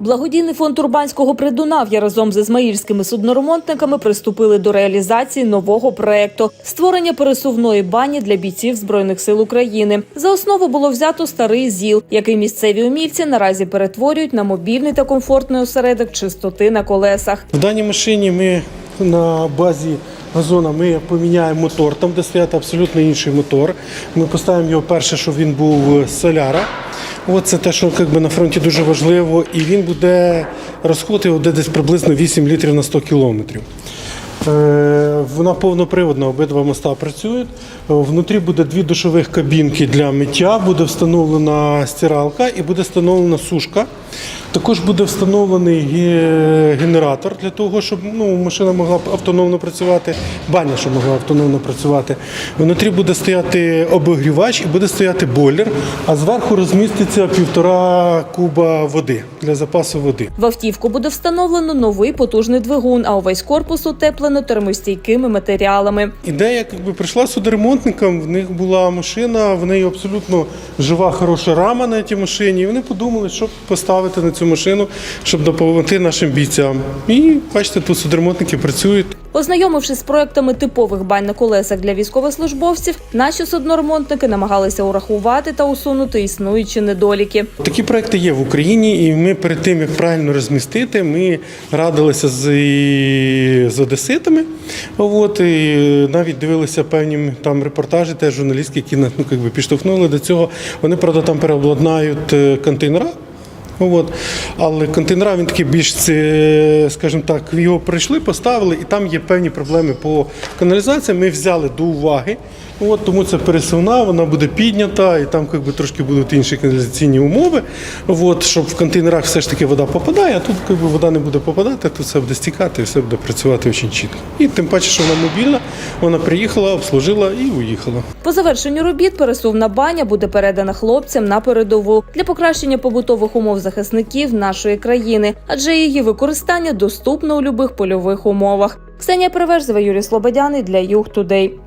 Благодійний фонд Урбанського придунав'я разом з ізмаїльськими судноремонтниками приступили до реалізації нового проекту створення пересувної бані для бійців збройних сил України. За основу було взято старий ЗІЛ, який місцеві умільці наразі перетворюють на мобільний та комфортний осередок чистоти на колесах. В даній машині ми на базі газона ми поміняємо мотор, там де стояти абсолютно інший мотор. Ми поставимо його перше, щоб він був з соляра. От це те, що би, на фронті дуже важливо, і він буде розход його десь приблизно 8 літрів на 100 кілометрів. Е, Вона повноприводна, обидва моста працюють. Е, Внутрі буде дві душових кабінки для миття, буде встановлена стиралка і буде встановлена сушка. Також буде встановлений генератор для того, щоб ну, машина могла автономно працювати, баня, щоб могла автономно працювати. Внутрі буде стояти обігрівач і буде стояти бойлер, а зверху розміститься півтора куба води для запасу води. В автівку буде встановлено новий потужний двигун, а увесь корпус утеплено термостійкими матеріалами. Ідея якби прийшла судоремонтникам, в них була машина, в неї абсолютно жива, хороша рама на цій машині. І вони подумали, що поставити на цю машину, щоб допомогти нашим бійцям. І бачите, тут судоремонтники працюють. Ознайомившись з проектами типових бань на колесах для військовослужбовців, наші судноремонтники намагалися урахувати та усунути існуючі недоліки. Такі проекти є в Україні, і ми перед тим, як правильно розмістити, ми радилися з, з одеситами. От, і навіть дивилися певні там репортажі, теж журналістки, які ну, якби, підштовхнули до цього. Вони, правда, там переобладнають е, контейнера. От. Але контейнера він такий більш, це, скажімо так, його прийшли, поставили, і там є певні проблеми по каналізації. Ми взяли до уваги. От, тому це пересувна, вона буде піднята, і там якби, трошки будуть інші каналізаційні умови. От, щоб в контейнерах все ж таки вода попадає, а тут якби, вода не буде попадати, тут все буде стікати і все буде працювати дуже чітко. І тим паче, що вона мобільна, вона приїхала, обслужила і уїхала. По завершенню робіт пересувна баня буде передана хлопцям на передову для покращення побутових умов захисників нашої країни, адже її використання доступно у любих польових умовах. Ксенія Переверзева, Юрій Слободяний для Юг Тудей.